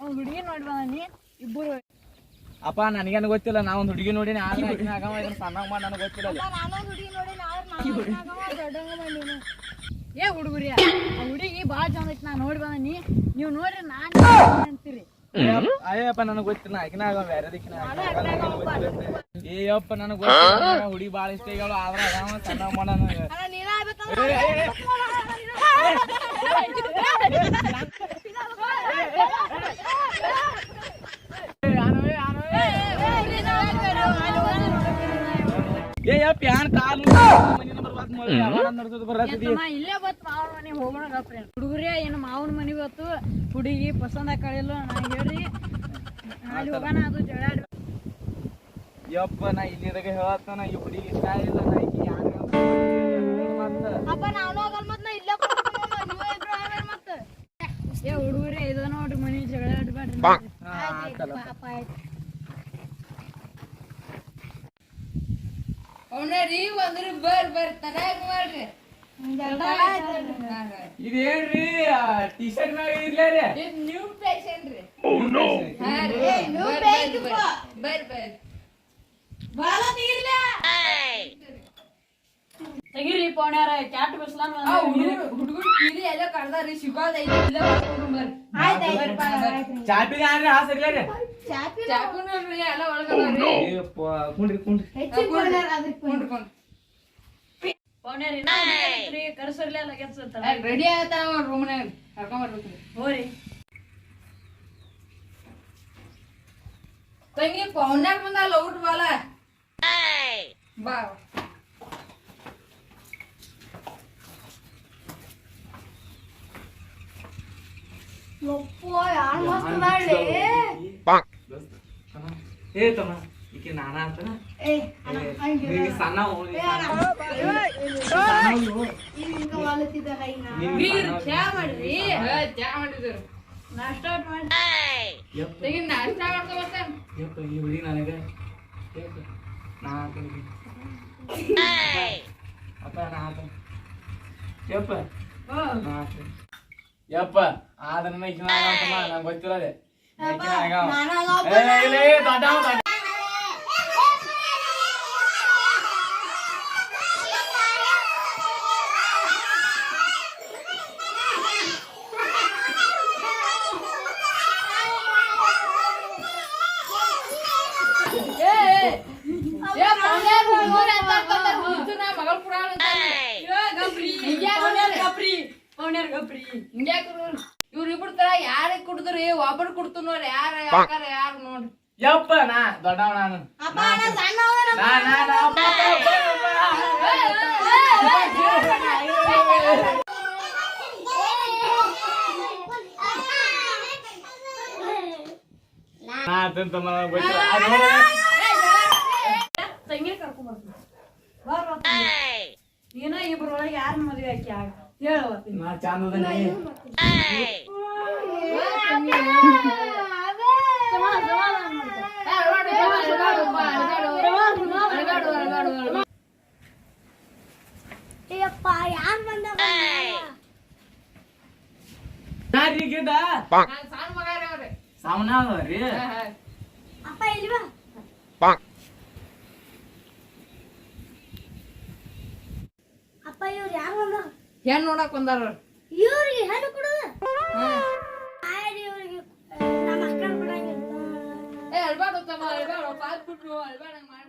ಒಂದ್ ಹುಡುಗಿ ನೋಡಿ ಬಂದಾನಿ ಇಬ್ಬರು ಅಪ್ಪ ನನಗೇನು ಗೊತ್ತಿಲ್ಲ ನಾ ಒಂದು ಹುಡುಗಿ ನೋಡಿನಿ ಆದ್ರೆ ಆಕಿನ ಆಗವ ಇದನ್ನ ಸಣ್ಣ ಮಾಡಿ ನನಗೆ ಗೊತ್ತಿಲ್ಲ. ನಾನೊಂದ್ ಹುಡುಗಿ ನೋಡಿ ದೊಡ್ಡಂಗ ಏ ಹುಡುಗರಿ ಆ ಹುಡುಗಿ ಬಾಳ ಚಂದ ಐತಿ ನಾ ನೋಡಿ ಬಂದಾನಿ ನೀವು ನೋಡ್ರಿ ನಾನ್ ಅಂತೀರಿ. ಅಯ್ಯಪ್ಪ- ನನಗೆ ಗೊತ್ತಿಲ್ಲ ಆಕಿನ ಆಗವ ಬೇರೆ ದಿಕ್ಕಿನ ಏಯಪ್ಪ ನನಗೆ ಗೊತ್ತಿಲ್ಲ ಹುಡುಗಿ ಭಾಳ ಇಷ್ಟ ಆಗ್ಯಾವ ಆದ್ರೆ ಆಗವ ಸಣ್ಣ ಮಾಡ ನನಗೆ. ಇಲ್ಲೇ ಬತ್ ಮಾವನ ಮನೆ ಹೋಗೋಣ ಹುಡುಗರೇ ಏನು ಮಾವನ ಮನೆ ಬತ್ತು ಹುಡುಗಿ ಪಸಂದ್ ಕಳಿಲ್ಲ ನಾ ಹೇಳ್ರಿ ಅಲ್ಲಿ ಹೋಗೋಣ ಅದು ಜಗಳ. ಯಪ್ಪ ನಾ ಇಲ್ಲಿದಾಗ ಹೇಳತ್ತಾನ ಈ ಹುಡುಗಿ ಇಷ್ಟ ಇಲ್ಲ ನಾ ಯಾನ್ ಮತ್ತ. ಅಪ್ಪ ನಾನು ಹೋಗಲ್ ಮತ್ ನಾ ಇಲ್ಲೇ ಕೂತ್ಕೊಂಡು ನೀವೇ ಇಬ್ರು ಆಮೇಲೆ ಮತ್ತ ಏ ಹುಡುಗರೇ ಇದು ನೋಡ್ರಿ ಮನೆ ಜಗಳ ಆಡ್ಬೇಡ್ರಿ ಹಾ, ಆತಲ್ಲ. ಅಪ್ಪ ಆಯ್ತು ಅವನರಿ ಅಂದ್ರ ಬರ್ ಬರ್ ತರಾಗ ಮಾಡ್ರಿ. ಇದೇನ್ರಿ ಟಿ ಶರ್ಟ್ ಮ್ಯಾಗ ಇರ್ಲೇ ರೀ? ಇದು ನ್ಯೂ ಫ್ಯಾಷನ್ ರೀ. ಹಾ ರೀ ಬರ್ ಬರ್ ಬಾಳ ನೀರ್ಲ. ತೆಗಿರಿ ಪೌಣ್ಯಾರ ಕ್ಯಾಟ್ ಬಿಸ್ಲಾನ್ ಆ करणार रे शिकवा जाईल चहा पी हा सगळ्या रे. चाकून याला ओळखणार रेडी आहे मला बा ಏ ತಮ್ಮ ಈಕೆ ನಾನ ಅಂತನ? ನೀ ಸಣ್ಣ ನಾಷ್ಟ ಹುಡುಗಿ ನನಗೆ. ನಾ. ಅಪ್ಪ ನಾ. ಯಪ್ಪ. ಯಪ್ಪ. ಆದ್ರೆ ನನ್ನ ಈಕಿನ ಆಗವ ತಮ್ಮ, ನಂಗ್ ಗೊತ್ತಿಲ್ಲ ಅದೇ. ಈಕಿನ ಆಗವ. ಏ, ಇಲ್ಲ, ಏ, ದೊಡ್ಡವ, ದೊಡ್ಡ- ಏ ಏ ಪೌಂಡರ್ ಹುಡುಗರು ಅಂತ ಅಂತಾರೆ ಹುಚ್ಚು ನಾ ಮಗಳ ಪುರಾಣ ಅಂತಾನೆ. ಗಪ್ರಿ ಹಿಂಗ್ಯಾಕ್ ಪೌಣ್ಯಾರ್ ಮಾಡ್ಯಾರ? ಗಪ್ರಿ ಪೌಣ್ಯಾರ್ ಗಪ್ರಿ ಹಿಂಗ್ಯಾಕ್ ಇವ್ರು ಇಬ್ರು ತರ ಯಾರಿಗೆ ಕುಡಿದ್ರಿ ಒಬ್ಬರು ಕುಡ್ತು ನೋಡ್ರಿ ಯಾರ ಯಾಕಾರ ಯಾರು ನೋಡ್ರಿ ಯಪ್ಪ ನಾ ದೊಡ್ಡವ ನಾನು ನೀನ ಇಬ್ರೊಳಗೆ ಒಳಗೆ ಯಾರ ಮದುವೆ ಆಕಿ ಆಗ ನಾ ಚಂದ ಅದೀನಿ. ಯಾರ್ ಈ ಗಿಡ? ಸಣ್ಣ ಮಗ ರೀ ಅವ್ರಿ ಸಾಮನ ಅದಾವ್ರಿ? ಹಾ, ಹಾ. ಅಪ್ಪ ಇಲ್ವಾ ಹೆಣ್ ನೋಡಕ್ ಬಂದಾರ. ಇವ್ರಿಗೆ ಹೆಣ್ಣು ಏ ಅಳ್ಬಾರ್ದು ತಮ್ಮ ಅಳ್ಬಾರ್ದು ಬಿಟ್ರು ಅಳ್ಬಾರ್ದಂಗ್ ಮಾಡಿ